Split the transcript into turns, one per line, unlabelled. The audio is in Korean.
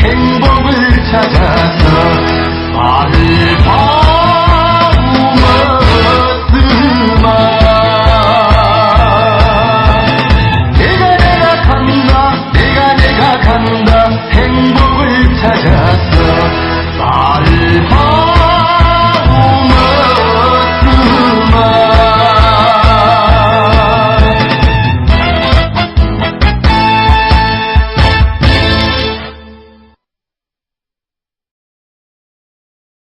행복을 찾아서 말을 봐.